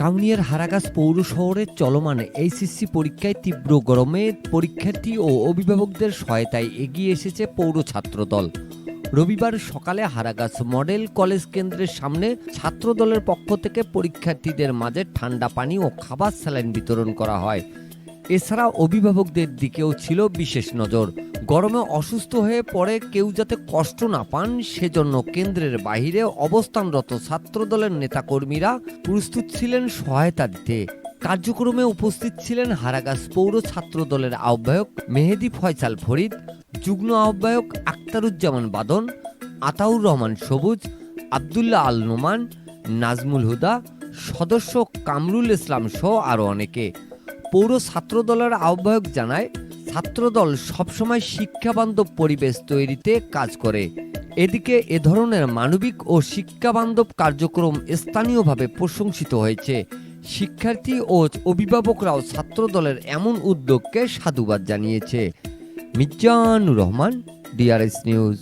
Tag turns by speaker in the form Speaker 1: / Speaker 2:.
Speaker 1: কাউনিয়ার হারাগাছ পৌর শহরের চলমান এইচএসসি পরীক্ষায় তীব্র গরমে পরীক্ষার্থী ও অভিভাবকদের সহায়তায় এগিয়ে এসেছে পৌর ছাত্রদল। রবিবার সকালে হারাগাছ মডেল কলেজ কেন্দ্রের সামনে ছাত্রদলের পক্ষ থেকে পরীক্ষার্থীদের মাঝে ঠান্ডা পানি ও খাবার স্যালাইন বিতরণ করা হয়। এছাড়া অভিভাবকদের দিকেও ছিল বিশেষ নজর। গরমে অসুস্থ হয়ে পড়ে কেউ যাতে কষ্ট না পান, সেজন্য কেন্দ্রের বাইরে অবস্থানরত ছাত্রদলের নেতাকর্মীরা প্রস্তুত ছিলেন সহায়তা দিতে। কার্যক্রমে উপস্থিত ছিলেন হারাগাছ পৌর ছাত্রদলের আহ্বায়ক মেহেদি ফয়সাল ফরিদ, যুগ্ম আহ্বায়ক আক্তারুজ্জামান বাদন, আতাউর রহমান সবুজ, আবদুল্লাহ আল নোমান, নাজমুল হুদা, সদস্য কামরুল ইসলাম সহ আরও অনেকে। পৌর ছাত্রদলের আহ্বায়ক জানায় ছাত্রদল সবসময় শিক্ষাবান্ধব পরিবেশ তৈরিতে কাজ করে। এদিকে এ ধরনের মানবিক ও শিক্ষাবান্ধব কার্যক্রম স্থানীয়ভাবে প্রশংসিত হয়েছে। শিক্ষার্থী ও অভিভাবকরাও ছাত্রদলের এমন উদ্যোগকে সাধুবাদ জানিয়েছে। Mizanur Rahman, DRS news.